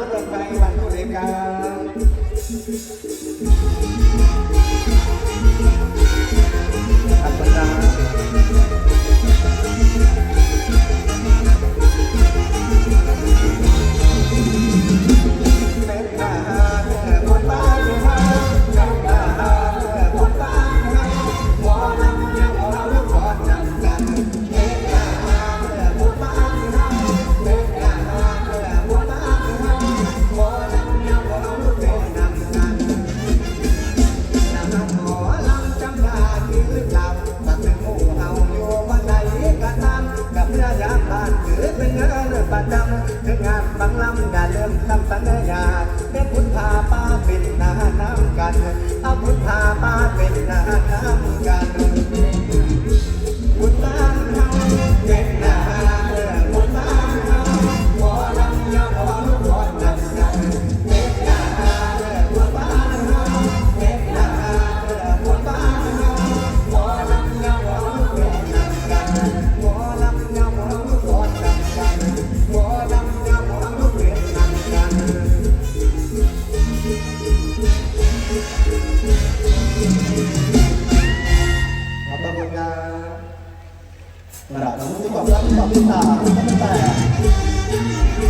รถไปวันบริกา อย่ลืมทำเสนอญาติเด็กพุทธาป้าเป็นนาน้ำกันเอาพุทธาป้าเป็นนา กระดาษที่ความรักความเมตตาไม่แตก